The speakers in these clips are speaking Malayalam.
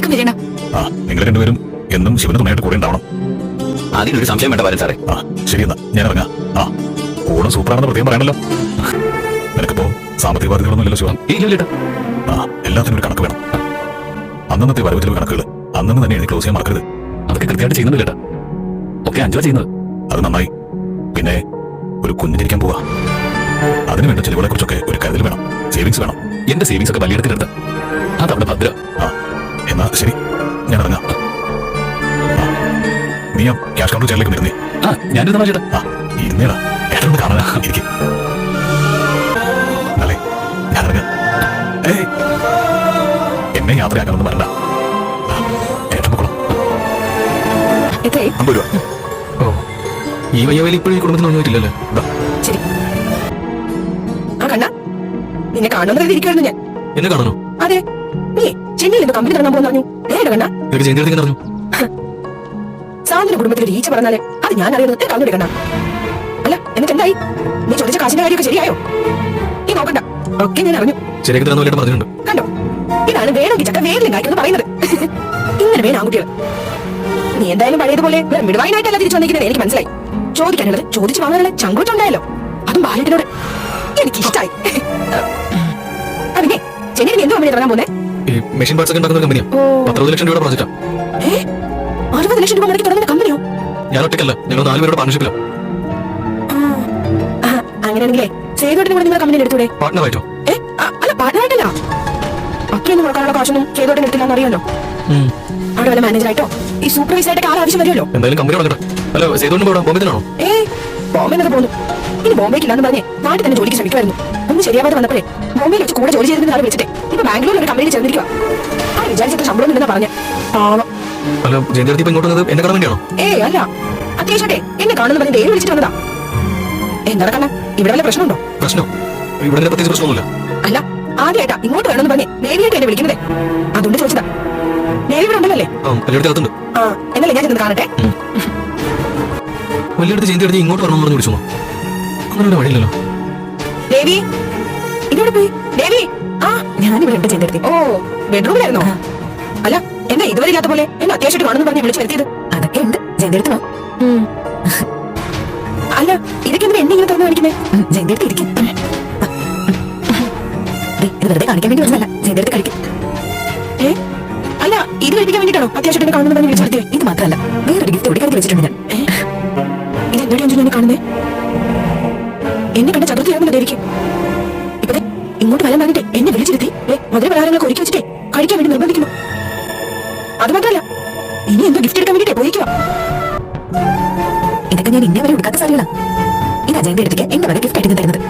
നിനക്കും വരേണ്ട ആ നിങ്ങൾ രണ്ടുപേരും എന്നും ശിവന് തുണയായിട്ട് കൂടെ ഉണ്ടാവണം. അതിനൊരു സംശയം വേണ്ട വരൻ സാറേ. ആ ശരി എന്നാ ഞാൻ ഇറങ്ങാം. ആ കൂടെ സൂപ്പറാണെന്ന് പ്രത്യേകം പറയണല്ലോ. നിനക്കിപ്പോ സാമ്പത്തിക ബാധ്യതകളൊന്നും ഇല്ലല്ലോ ശിവൻ ഇല്ല ഇല്ല ആ എല്ലാത്തിനും ഒരു കണക്ക് വേണം. അന്നന്നത്തെ വരവ് ചെലവ് കണക്കുകൾ അന്നു തന്നെ എഴുതി ക്ലോസ് ചെയ്യാൻ മറക്കരുത്. അതൊക്കെ കൃത്യമായിട്ട് ചെയ്യുന്നില്ല കേട്ടോ ഒക്കെ അഞ്ചുവ ചെയ്യുന്നത്. അത് നന്നായി. പിന്നെ ഒരു കുഞ്ഞിരിക്കാൻ പോവാ. അതിന് വേണ്ട ചെലവുകളെ കുറിച്ചൊക്കെ ഒരു കരുതൽ വേണം. സേവിങ്സ് വേണം. എന്റെ സേവിങ്സ് ഒക്കെ വലിയ വലിയെടുക്കരുത് അതവിടെ ഭദ്ര. ആ എന്നാ ശരി. ഞാൻ ഇറങ്ങാം. നീ ആ ക്യാഷ് കൗണ്ടർ ചെയറിലേക്ക് നിൽക്കുന്നേ. ആ ഞാൻ ഇരുന്നാ ചേട്ടാ. ആ ഇരുന്നേടാ. ഏട്ടനോട് കാണാനാ. എനിക്ക് അല്ലേ ഞാൻ ഇറങ്ങാം. ഏയ്. എന്നെ യാത്രയാക്കണമെന്ന് വരണ്ട. ഏട്ടൻ എത്രയായി അമ്പത് രൂപ. ഓ ഈ വയ്യവേലി ഇപ്പോഴും ഈ കുടുംബത്തിന് ഒന്നുമില്ലല്ലോ ശരി. ആ കണ്ണ. നിന്നെ കാണുമെന്ന് കരുതി ഇരിക്കുവായിരുന്നു ഞാൻ. എന്നെ കാണണോ അതെ. ചെന്നൈയിൽ നിന്ന് കമ്പനി തുടങ്ങാൻ പോകുന്നു പറഞ്ഞു നേരെ കണ്ണ നിനക്ക് ജയന്തി പറഞ്ഞു സാന്ത്വന കുടുംബത്തിൽ ഈച്ച പറഞ്ഞാൽ അത് ഞാൻ അറിയുന്നത് കാണുന്നില്ല കണ്ണ. അല്ല എന്നിട്ട് എന്തായി? നീ ചോദിച്ച കാശിന്റെ കാര്യമൊക്കെ ശരിയായോ? നീ നോക്കണ്ട. ഒക്കെ ഞാൻ അറിഞ്ഞു. കണ്ടോ? ഇതാണ് വേണമെങ്കിൽ ചക്ക വേഗം കായ്ക്കെന്ന് പറയുന്നത്. ഇങ്ങനെ വേണം ആൺകുട്ടികൾ. നീ എന്തായാലും പഴയതുപോലെ വെറും മിടുവായിനായിട്ടല്ല തിരിച്ചു വന്നിരിക്കുന്നത് എനിക്ക് മനസ്സിലായി. ചോദിക്കാനുള്ളത് ചോദിച്ചു വാങ്ങാനുള്ള ചങ്കൂറ്റുണ്ടായല്ലോ അതും ബാലേട്ടനോട് എനിക്ക് ഇഷ്ടായി അതിനെ ചെന്നൈ നീ എന്തോ കമ്പനി തുടങ്ങാൻ പോന്നെ ഈ മെഷീൻ പാർട്സ് ഒക്കെ ഉണ്ടാക്കുന്ന കമ്പനിയാ. ഓ. പത്തറുപത് ലക്ഷം രൂപയുടെ പ്രോജക്റ്റാ. ഏ? അറുപത് ലക്ഷം രൂപ മുടക്കി തുടങ്ങുന്ന കമ്പനിയോ? ഞാൻ ഒറ്റയ്ക്കല്ല. ഞങ്ങൾ നാല് പേരുടെ പാർട്ണർഷിപ്പിലാണ് അങ്ങനെയാണെങ്കിലേ സേതോട്ടിന് കൂടെ നിങ്ങളുടെ കമ്പനിയിൽ എടുത്തൂടെ പാർട്ണർ ഏ? അല്ല പാർട്ണറായിട്ടല്ല അത്രയൊന്നും കൊടുക്കാനുള്ള കാശൊന്നും സേതോട്ടിന് എടുത്തില്ലെന്ന് അറിയാലോ? അവിടെ വല്ല മാനേജറായിട്ടോ ഈ ആവശ്യം വരുമല്ലോ? എന്തായാലും കമ്പനി തുടങ്ങട്ടെ അല്ല ബോംബെ തന്നെയാണോ ഏ ബോംബെന്നൊക്കെ പോന്നു. ഇനി ബോംബേക്ക് ഇല്ലാന്ന് പറഞ്ഞേ നാട്ടിൽ തന്നെ ജോലിക്ക് ശ്രമിക്കുമായിരുന്നു. ഒന്നും ശരിയാവാതെ വന്നപ്പോഴേ ബോംബെയിൽ വെച്ച് കൂടെ ജോലി ചെയ്തിരുന്ന ആളെ വിളിച്ചിട്ട്. ഇപ്പൊ ബാംഗ്ലൂരിൽ ഒരു കമ്പനിയിൽ ചേർന്നിരിക്കുക ആ വിചാരിച്ചത്ര ശമ്പളം ഇല്ലെന്നാ പറഞ്ഞ. പാവം. അല്ല ജയന്തി ഇപ്പൊ ഇങ്ങോട്ട് വന്നത് എന്നെ കാണാൻ വേണ്ടിയാണോ ഏ അല്ല. അത്യാവശ്യട്ടെ എന്നെ കാണുന്ന പറഞ്ഞ് ദേവി വിളിച്ചിട്ട് വന്നതാ. എന്താണ് കണ്ണ ഇവിടെ വല്ല പ്രശ്നമുണ്ടോ? പ്രശ്നം? ഇവിടെ പ്രത്യേകിച്ച് പ്രശ്നമൊന്നുമില്ല. അല്ല ആദ്യമായിട്ടാ ഇങ്ങോട്ട് വേണമെന്ന് പറഞ്ഞേ നേരിയായിട്ട് എന്നെ വിളിക്കുന്നത്. അതുകൊണ്ട് ചോദിച്ചതാ. ദേവി ഇവിടെ ഉണ്ടല്ലോ? അല്ലേ ആ എന്നല്ലേ ഞാൻ ചെന്ന് കാണട്ടെ. വലിയടുത്ത് ജയന്തി അടുത്ത് ഇങ്ങോട്ട് വരണമെന്ന് പറഞ്ഞ് വിളിച്ചോ അങ്ങനെ വഴിയില്ലല്ലോ. ദേവി ഇതോടെ പോയി ദേവി ആ ഞാനിവിടെ എന്റെ ചെന്നെടുത്തി. ഓ ബെഡ്റൂമിലായിരുന്നോ? അല്ല എന്താ ഇതുവരെ ഇല്ലാത്ത പോലെ? എന്നെ അത്യാവശ്യമായിട്ട് കാണുന്നു പറഞ്ഞ് വിളിച്ചു വരുത്തിയത്. അതൊക്കെ ഉണ്ട് ജയന്തെടുത്തോ അല്ല ഇതൊക്കെ എന്തിനാ എന്നെ ഇങ്ങനെ തുറന്നു കാണിക്കുന്നേ? ജയന്തെടുത്ത് ഇരിക്കും. ഇത് വെറുതെ കാണിക്കാൻ വേണ്ടി വന്നതല്ല. ജയന്തെടുത്ത് കളിക്കും. ഏ? അല്ല ഇത് കഴിപ്പിക്കാൻ വേണ്ടിട്ടാണോ അത്യാവശ്യമായിട്ട് എന്നെ കാണുന്നു പറഞ്ഞ് വിളിച്ചു വരുത്തിയത് ഇത് മാത്രമല്ല വേറൊരു ഗിഫ്റ്റ് കൂടി കരുതി വെച്ചിട്ടുണ്ട് ഞാൻ. വിളിച്ചിരുത്തി ദേ, മധുര പലഹാരങ്ങളൊക്കെ ഒരുക്കി വെച്ചിട്ടേ കഴിക്കാൻ വേണ്ടി നിർബന്ധിക്കുന്നു. അത് മാത്രമല്ല ഇനി എന്തോ ഗിഫ്റ്റ് എടുക്കാൻ വേണ്ടിട്ടേ പോയിക്കുക ഇതൊക്കെ ഞാൻ ഇന്നേ വരെ എടുക്കാത്ത സാരികളാ. ഇത് അജയന്റെ അടുത്തേക്ക് എന്റെ വരെ ഗിഫ്റ്റ് ആയിട്ട് തരുന്നത്.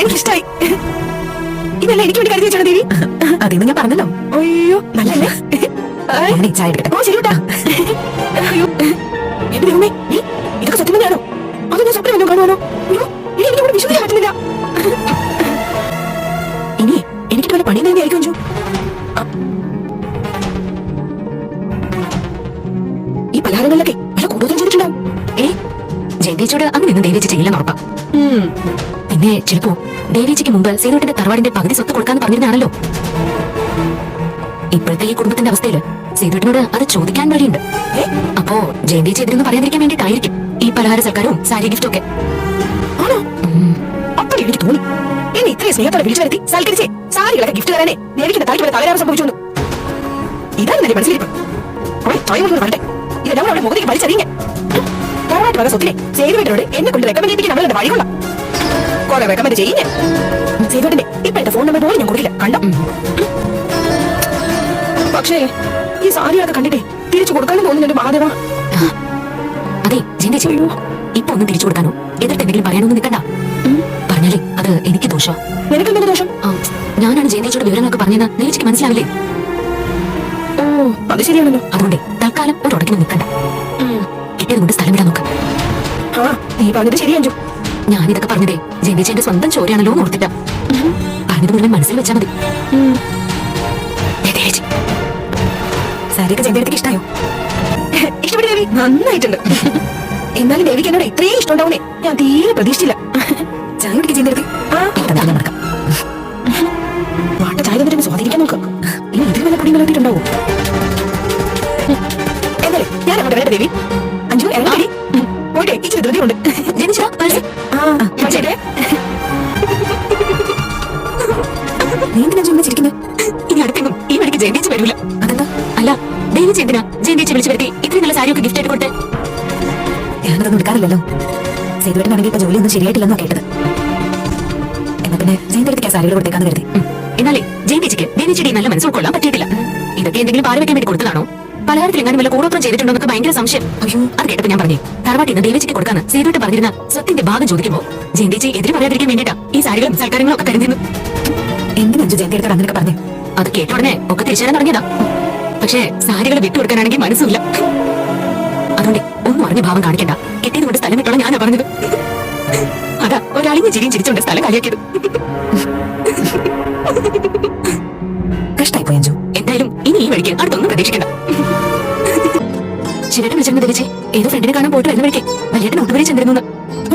എനിക്കിഷ്ടായി. ഇതല്ല എനിക്ക് വേണ്ടി കരുതി വെച്ചാണോ ദേവി? അതെന്ന് ഞാൻ പറഞ്ഞല്ലോ. അയ്യോ നല്ലല്ലേ? ചായ എടുക്കട്ടെ ഓ ശരി കേട്ടാ അയ്യോ. എന്റെ ദൈവമേ. ഏ, ഇതൊക്കെ സത്യം തന്നെയാണോ? അതോ ഞാൻ സ്വപ്നം വല്ലതും കാണുവാനോ ഇനി എനിക്ക് ഇവിടെ വിശ്വസിക്കാൻ പറ്റുന്നില്ല ഇനി എനിക്ക് വല്ല പണി തന്നെ ആയിരിക്കും ഈ പലഹാരങ്ങളിലൊക്കെ വല്ല കൂടുതലും ചെയ്തിട്ടുണ്ടാവും. ഏ ജയന്തേച്ചോട് അന്ന് നിന്ന് ദേവേച്ചി ചെയ്യില്ലെന്ന് ഉറപ്പാ. പിന്നെ ചിലപ്പോ ദേവേച്ചിക്ക് മുമ്പ് സേതുവേട്ടന്റെ തറവാടിന്റെ പകുതി സ്വത്ത് കൊടുക്കാന്ന് പറഞ്ഞിരുന്നാണല്ലോ. ഇപ്പോഴത്തെ ഈ കുടുംബത്തിന്റെ അവസ്ഥയിൽ സേതുവേട്ടനോട് അത് ചോദിക്കാൻ വഴിയുണ്ട്. അപ്പോ ജയന്തി ചെയ്തിരുന്നു പറയാതിരിക്കാൻ വേണ്ടിട്ടായിരിക്കും ഈ പലഹാര സർക്കാരും സാരി ഗിഫ്റ്റും ഒക്കെ. ആണോ? അപ്പോൾ എനിക്ക് തോന്നി. എന്നെ ഇത്രയും സ്നേഹത്തോടെ വിളിച്ചു വരുത്തി സൽക്കരിച്ച്. സാരികളൊക്കെ ഗിഫ്റ്റ് തരാനേ. ദേവിക്കുന്ന തലയ്ക്ക് വരെ തകരാറ് സംഭവിച്ചു ഇതാണ് എന്റെ മനസ്സിലിരിപ്പ്. വരട്ടെ. ഇതെല്ലാം കൂടെ അവളുടെ മുഖത്തേക്ക് വലിച്ചെറിയുക. തറവാട്ട് വക സ്വത്തിനെ സേതുവേട്ടനോട് എന്നെ കൊണ്ട് റെക്കമെൻഡ് ചെയ്യിപ്പിക്കാൻ അവളുടെ വഴി കൊള്ളാം. കുറെ റെക്കമെൻഡ് ചെയ്യുന്നേ സേതുവേട്ടന്റെ ഇപ്പോഴത്തെ ഫോൺ നമ്പർ പോലും ഞാൻ കൊടുക്കില്ല. കണ്ടോ? പക്ഷേ ഈ സാരിയൊക്കെ കണ്ടിട്ടേ തിരിച്ചു കൊടുക്കാനും തോന്നുന്നുണ്ട് മഹാദേവ. അതെ ചിന്തിച്ചു ഇപ്പൊ ഒന്നും തിരിച്ചു കൊടുക്കാനോ? എതിർത്ത് എന്തെങ്കിലും പറയാനൊന്നും നിൽക്കണ്ട. പറഞ്ഞാലേ അത് എനിക്ക് ദോഷം നിനക്കെന്തൊരു ദോഷം? ഞാനാണ് ജയന്തേച്ചിയുടെ വിവരങ്ങളൊക്കെ പറഞ്ഞത് നേരിച്ചിക്ക് മനസ്സിലാവില്ലേ? ഓ അത് ശരിയാണല്ലോ. അതുകൊണ്ട് തൽക്കാലം ഒരു ഉടക്കിന് നിൽക്കണ്ട. കിട്ടിയത് കൊണ്ട് സ്ഥലം വിടാൻ നോക്ക്. നീ പറഞ്ഞത് ശരി അഞ്ചു ഞാനിതൊക്കെ പറഞ്ഞതേ ജയന്തേച്ചിന്റെ സ്വന്തം ചോരയാണല്ലോ ഓർത്തിട്ട. പറഞ്ഞത് മുഴുവൻ മനസ്സിൽ വെച്ചാൽ മതി. സാരിയൊക്കെ ചെയ്തെടുത്തേക്ക് ഇഷ്ടായോ? ഇഷ്ടപ്പെട്ടു ദേവി നന്നായിട്ടുണ്ട്. എന്നാലും ദേവിക്ക് എന്നോട് ഇത്രയും ഇഷ്ടം ഉണ്ടാവുന്നേ ഞാൻ തീരെ പ്രതീക്ഷിച്ചില്ല. ചായ കുടിക്ക് നടക്കാം. വാട്ട ചായ തന്നിട്ട് സ്വാധീനിക്കാൻ നോക്കാം. ഇനി ഇതിൽ വല്ല പൊടി കലർത്തിയിട്ടുണ്ടാവോ എന്നാലേ ഞാൻ അങ്ങോട്ട് വരട്ടെ ദേവി. അഞ്ചു ഇറങ്ങി പോട്ടെ ഇച്ചിരി ധൃതിയുണ്ട് ജനിച്ചാ? ചേട്ടേ നീ എന്തിനാ ചുമ്മാ ചിരിക്കുന്നത് ഇനി അടുത്തെങ്ങും ഈ വഴിക്ക് അതെന്താ അല്ല ദേവിച്ച് എന്തിനാ ജയന്തിച്ച് വിളിച്ചു വരുത്തി. ഇത്രയും നല്ല സാരിയൊക്കെ ഗിഫ്റ്റ് ആയിട്ട് കൊടുത്ത്. ഞാനതൊന്നും എടുക്കാറില്ലല്ലോ. സേതുവേട്ടനാണെങ്കിൽ ഇപ്പൊ ജോലിയൊന്നും ശരിയായിട്ടില്ലെന്നോ കേട്ടത്. എന്നാ പിന്നെ ജയന്തി അടുത്തേക്ക് സാരികൾ കൊടുത്തേക്കാന്ന് കരുതി. എന്നാലേ ജയന്തിച്ചിക്ക് ദേവിച്ചിയുടെ നല്ല മനസ്സ് ഉൾക്കൊള്ളാൻ പറ്റിയിട്ടില്ല. ഇതൊക്കെ എന്തെങ്കിലും പാരവയ്ക്കാൻ വേണ്ടി കൊടുത്തതാണോ? പലഹാരത്തിൽ എങ്ങാനും വല്ല കൂടോത്രം ചെയ്തിട്ടുണ്ടോ എന്നൊക്കെ ഭയങ്കര സംശയം. അയ്യോ. അത് കേട്ടപ്പോ ഞാൻ പറഞ്ഞു തറവാട്ടിൽ നിന്ന് ദേവിച്ചിക്ക് കൊടുക്കാന്ന് സേതുവേട്ട് പറഞ്ഞിരുന്ന സ്വത്തിന്റെ ഭാഗം ചോദിക്കുമ്പോ ജയന്തിച്ചി എതിര് പറയാതിരിക്കാൻ വേണ്ടിട്ടാ ഈ സാരികളും സൽക്കാരങ്ങളും ഒക്കെ കരുതുന്നു എന്തിനു ജയന്തി എടുക്കാൻ അങ്ങനെയൊക്കെ പറഞ്ഞു? അത് കേട്ട ഉടനെ ഒക്കെ തിരിച്ചറിയാൻ തുടങ്ങിയതാ. പക്ഷേ സാരികൾ വിട്ടുകൊടുക്കാനാണെങ്കിൽ മനസ്സില്ല അതുകൊണ്ട് ഒന്നും അറിഞ്ഞ ഭാവം കാണിക്കണ്ട. കിട്ടിയത് കൊണ്ട് സ്ഥലം വിട്ടോളാം ഞാനാ പറഞ്ഞത്. അതാ ഒരളിഞ്ഞ ചിരിയും ചിരിച്ചോണ്ട് സ്ഥലം കളിയാക്കിയത് കഷ്ടായി പോയഞ്ചു എന്തായാലും ഇനി ഈ വഴിക്ക് അടുത്തൊന്നും പ്രതീക്ഷിക്കണ്ട. ശിവേട്ടൻ വിളിച്ചിരുന്നു ധരിച്ചേ ഏതോ ഫ്രണ്ടിനെ കാണാൻ പോയിട്ട് വരുന്ന വഴിക്ക് വലിയേട്ടൻ ഒട്ടുപരി ചെന്നിരുന്നു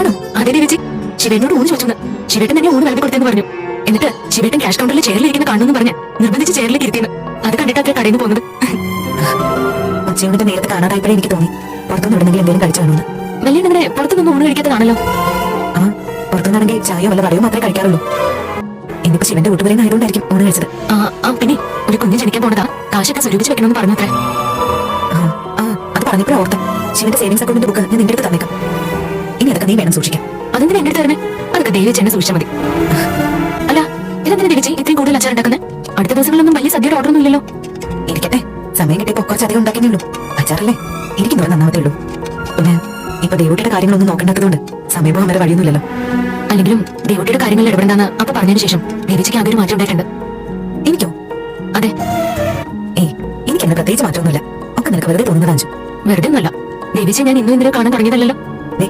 ആണോ? അതേ ധരിച്ചേ ശിവേട്ടനോട് ഊണ് ചോദിച്ചു ശിവേട്ടൻ തന്നെ ഊണ് വിളമ്പി കൊടുത്തെന്ന് പറഞ്ഞു. എന്നിട്ട് ശിവേട്ടൻ ക്യാഷ് കൗണ്ടറിൽ ചെയറിലിരിക്കുന്ന കാണുന്നു പറഞ്ഞ് നിർബന്ധിച്ച് ചെയറിലേക്ക് ഇരുത്തിയെന്ന്. അത് കണ്ടിട്ട് അത്ര കടയിൽ നിന്ന് പോകുന്നത്? ഉച്ചയൂണിന്റെ നേരത്തെ കാണാതായപ്പോഴേ എനിക്ക് തോന്നി. പുറത്തുനിന്ന് എവിടെന്നെങ്കിലും എന്തെങ്കിലും കഴിച്ചു കാണുമെന്ന്. വലിയ നിങ്ങളുടെ പുറത്തുനിന്ന് ഊണ് കഴിക്കാത്തതാണല്ലോ. ആ പുറത്തുനിന്നാണെങ്കിൽ ചായയോ വല്ല വടയോ മാത്രമേ കഴിക്കാറുള്ളൂ. എനിക്ക് ശിവന്റെ വീട്ടുപുരയിൽ ആയതുകൊണ്ടായിരിക്കും ഊണ് കഴിച്ചത്. ആ ആ പിന്നെ ഒരു കുഞ്ഞ് ജനിക്കാൻ പോണതാ. കാശൊക്കെ സ്വരൂപിച്ച് വെക്കണമെന്ന് പറഞ്ഞു അത്രേ ആ ആ അത് പറഞ്ഞപ്പോഴാ ഓർത്ത. ശിവന്റെ സേവിങ്സ് അക്കൗണ്ടിന്റെ ബുക്ക്. ഞാൻ നിന്റെ അടുത്ത് തന്നേക്കാം. ഇനി അതൊക്കെ നീ വേണം സൂക്ഷിക്കാം അതെന്തിനാ എന്റെ അടുത്ത് തരണേ അതൊക്കെ ദൈവം ചെന്നെ സൂക്ഷിച്ചാൽ മതി. അല്ല ഇതെന്തിനാ ദേവിച്ചി ഇത്രയും കൂടുതൽ അച്ചാർ ഉണ്ടാക്കുന്നത് അടുത്ത ദിവസങ്ങളിലൊന്നും വലിയ സദ്യയുടെ ഓർഡർ ഒന്നും ഇല്ലല്ലോ. ഇരിക്കട്ടെ സമയം കിട്ടിയപ്പോ കുറച്ച് അധികം ഉണ്ടാക്കിയേ ഉള്ളൂ. അച്ചാറല്ലേ? ഇരിക്കുന്നവർ നന്നാവത്തേ ഉള്ളൂ. പിന്നെ ഇപ്പൊ ദേവൂട്ടിയുടെ കാര്യങ്ങളൊന്നും നോക്കേണ്ടാത്തതുകൊണ്ട് സമയപോകാൻ വരെ വഴിയൊന്നുമില്ലല്ലോ. അല്ലെങ്കിലും ദേവൂട്ടിയുടെ കാര്യങ്ങളിൽ ഇടപെടണ്ടെന്ന് അപ്പൊ പറഞ്ഞതിന് ശേഷം ദേവിച്ചയ്ക്ക് ആകെ ഒരു മാറ്റം ഉണ്ടായിട്ടുണ്ട്. എനിക്കോ? അതെ. ഏയ് എനിക്ക് എന്നെ പ്രത്യേകിച്ച് മാറ്റമൊന്നുമില്ല. ഒക്കെ നിനക്ക് വെറുതെ തോന്നുന്നതാ അഞ്ചു. വെറുതെ ഒന്നുമല്ല. ദേവിച്ച ഞാൻ ഇന്നും ഇന്നലെ കാണാൻ തുടങ്ങിയതല്ലോ നീ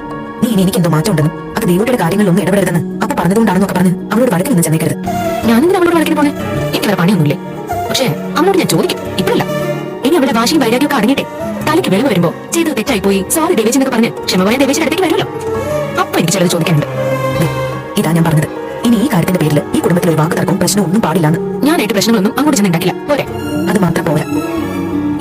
ഇനി എനിക്കെന്തോ മാറ്റം ഉണ്ടെന്നും അത് ദേവൂട്ടിയുടെ കാര്യങ്ങളിലൊന്നും ഇടപെടരുതെന്ന് അപ്പൊ പറഞ്ഞതുകൊണ്ടാണെന്നൊക്കെ പറഞ്ഞ് അവളോട് വഴക്കിൽ നിന്ന് ചെന്നേക്കരുത്. ഞാനെന്തിനാ അവളോട് വഴക്കിന് പോണേ? വേറെ പണിയൊന്നുമില്ലേ. പക്ഷേ അമ്മോട് ഞാൻ ചോദിക്കും. ഇപ്പഴല്ല. ഇനി അവളുടെ വാശിയും വൈരാഗ്യം ഒക്കെ അടങ്ങിട്ടെ തലയ്ക്ക് വെളിവ് വരുമ്പോ ചെയ്തത് തെറ്റായി പോയി സോറി ദേവേശ് എന്നൊക്കെ പറഞ്ഞ് ക്ഷമ പറയാൻ ദേവേച്ചിയുടെ അടുത്തേക്ക് വരുമല്ലോ. അപ്പൊ എനിക്ക് ചിലത് ചോദിക്കാനുണ്ട്. ഇതാ ഞാൻ പറഞ്ഞത്. ഇനി ഈ കാര്യത്തിന്റെ പേരിൽ ഈ കുടുംബത്തിൽ ഒരു വാക്ക് തർക്കവും പ്രശ്നവും ഒന്നും പാടില്ലാന്ന് ഞാനായിട്ട് പ്രശ്നങ്ങളൊന്നും അങ്ങോട്ട് ചെന്ന് ഉണ്ടാക്കില്ല. പോരെ. അത് മാത്രം പോരാ.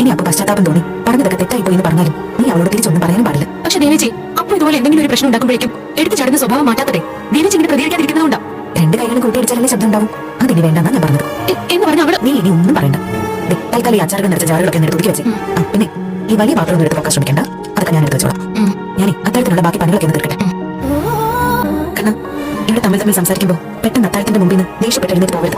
ഇനി അപ്പൊ പശ്ചാത്താപം തോന്നി. പറഞ്ഞതൊക്കെ തെറ്റായി പോയി എന്ന് പറഞ്ഞാലും നീ അവളോട് തിരിച്ചൊന്നും പറയാനും പാടില്ല. പക്ഷെ ദേവേജി അപ്പൊ ഇതുപോലെ എന്തെങ്കിലും ഒരു പ്രശ്നം ഉണ്ടാക്കുമ്പോഴേക്കും എടുത്തു ചടങ്ങ് സ്വഭാവം മാറ്റാത്തതേ. ദേവേജി ഇങ്ങനെ പ്രതികരിക്കാതിരിക്കുന്നതുകൊണ്ടാ രണ്ട് കൈകളും കൂട്ടിയിടിച്ചാലേ ശബ്ദം ഉണ്ടാവും? അതിന് വേണ്ടെന്നാ ഞാൻ പറഞ്ഞത്. എന്ന് പറഞ്ഞ അവൾ നീ ഇനി ഒന്നും പറയണ്ട. തൽക്കാലം ഈ അച്ചാറുകൾ നിറച്ച ജാറുകളൊക്കെ എന്നെ ഒതുക്കി വെച്ച്. ആ, പിന്നെ ഈ വലിയ പാത്രം ഒന്നും എടുത്ത് നോക്കാൻ ശ്രമിക്കണ്ട. അതൊക്കെ ഞാൻ എടുത്ത് വെച്ചോളാം. ഞാൻ അത്താഴത്തിനുള്ള ബാക്കി പണികളൊക്കെ ഒന്ന് തീർക്കട്ടെ. കാരണം ഇവിടെ തമ്മിൽ തമ്മിൽ സംസാരിക്കുമ്പോൾ പെട്ടെന്ന് അത്താഴത്തിന്റെ മുമ്പിൽ നിന്ന് ദേഷ്യപ്പെട്ട് എഴുന്നേറ്റ് പോകരുത്.